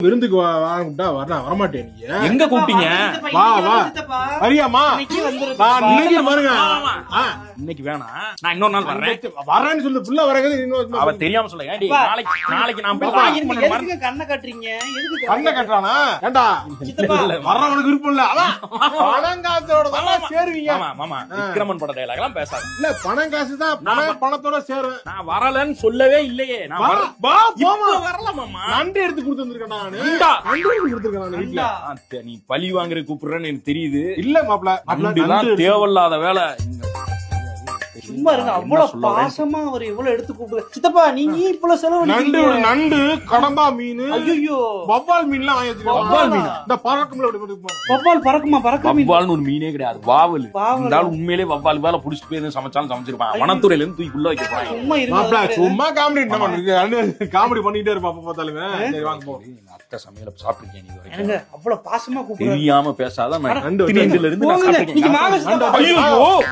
விருந்துக்கு வா வாங்கிட்டா வர வரமாட்டேன் நீ? எங்க கூப்பிட்டீங்க? வா, வா. வரியாமா நான் இன்னைக்கு பாருங்க ஆமா. இன்னைக்கு வேணாம் நான் இன்னொரு நாள் வர்றேன். வரேன்னு சொல்லு. புள்ள வரங்க இன்னொரு அவ தெரியாம சொல்ல. ஏன்டி. நாளைக்கு நாளைக்கு நான். எதுக்கு கண்ணை காட்டுறீங்க? எதுக்கு கண்ணை கட்டுறானா? ஏண்டா? வர்றவனுக்கு விருப்பம் இல்ல. அதான். பணம் காசோட தான் ஆமா. சேருவீங்க. மாமா மாமா விக்ரமன் பட டைலாக் எல்லாம் பேசாத. இல்ல பணம் காசு தான் பணம் பணத்தோட சேரும் நான் வரலன்னு சொல்லவே இல்லையே. நான் வா, போமா. இப்ப வரல மாமா. நண்டு எடுத்து கொடுத்து வந்திருக்கேன் நானு? நீ பழி வாங்குற கூப்பிடுறேன்னு எனக்கு தெரியுது. இல்ல எடுத்து- தேவையில்லாத வேலை. சும்மா இருங்க. அவ்வளவு? பாசமா அவர் எவ்வளவு எடுத்து கூப்பிடுற சித்தப்பா நீங்க இவ்வளவு செலவு நண்டு நண்டு கடம்பா மீன் ஐயோ வவ்வால் மீன்லாம் வவ்வால்? மீனா? இந்த பறக்கும்ல. வவ்வால் பறக்குமா? பறக்க மீன். வவ்வால்னு ஒரு மீனே கிடையாது. வாவல். இந்த உண்மையிலே வவ்வால் வேலை புடிச்சிட்டு போய் சமைச்சாலும் சமைச்சிருப்பான். வனத்துறையில இருந்து தூக்கி உள்ள வைக்கிறப்பான் சும்மா காமெடி காமெடி பண்ணிட்டே இருப்பா அப்ப பார்த்தாலுமே. சரி வாங்க போ. எங்க அத்தை சமையல சாப்பிட்டிருக்கேன் அவ்வளவு பாசமா தெரியாம பேசாத நான் நண்டு நண்டு. நண்டுல இருந்து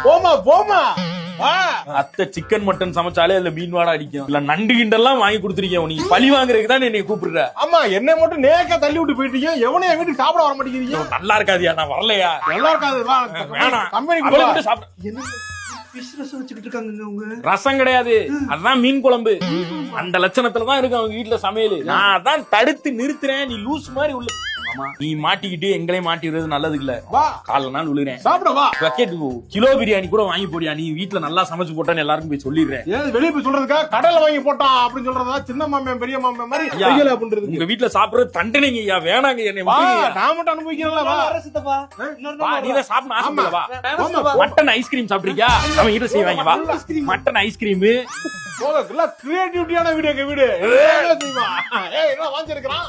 போமா போமா. அத்தை சிக்கன் மட்டன் சமைச்சாலே அதுல மீன் வாடை அடிக்கும். இல்ல நண்டு கிண்டெல்லாம் வாங்கி கொடுத்துருக்கீங்க நீ பழி வாங்குறதுக்கு தான் என்னை கூப்பிடுற. ஆமா என்னை மட்டும் நேக்க தள்ளி விட்டு போயிட்டீங்க. எவனையும் என் வீட்டுக்கு சாப்பிட வர மாட்டேங்கிறீங்க. நல்லா இருக்காதியா நான் வரலையா? நல்லா இருக்காது வேணாம். மட்டும் சாப்பிட. ரசம் கிடையாது. அதுதான் மீன் குழம்பு. அந்த லட்சணத்துல தான் இருக்கு அவங்க வீட்டுல சமையல். நான் அதான் தடுத்து நிறுத்துறேன். நீ லூஸ் மாதிரி உள்ள நீ மாட்டிக்கிட்டு எங்களையும் மாட்டி விடுறது நல்லது இல்ல வா. காலைல நாள் விழுகிறேன் சாப்பிட வா. பக்கெட் கிலோ பிரியாணி கூட வாங்கி போடியா? நீ வீட்டுல நல்லா சமைச்சு போட்டான்னு எல்லாருக்கும் போய் சொல்லிடுறேன். வெளிய போய் சொல்றதுக்கா? கடையில வாங்கி போட்டான் அப்படின்னு சொல்றதா சின்ன மாமன் பெரிய மாமன் மாதிரி அப்படின்றது உங்க வீட்டுல சாப்பிடுறது தண்டனைங்க ஐயா வேணாங்க என்னை. நான் மட்டும் அனுபவிக்கிறேன்ல வா. சித்தப்பா. நீ சாப்பிடணும் ஆசைப்படல வா. மட்டன் ஐஸ்கிரீம் சாப்பிட்டிருக்கியா? அவன் கிட்ட செய்வாங்க வா. மட்டன் ஐஸ்கிரீம் கிரியேட்டிவிட்டியான வீடு எங்க வீடு. ஏய், என்ன செய்வான் ஏய் என்ன வாங்கிருக்கிறான்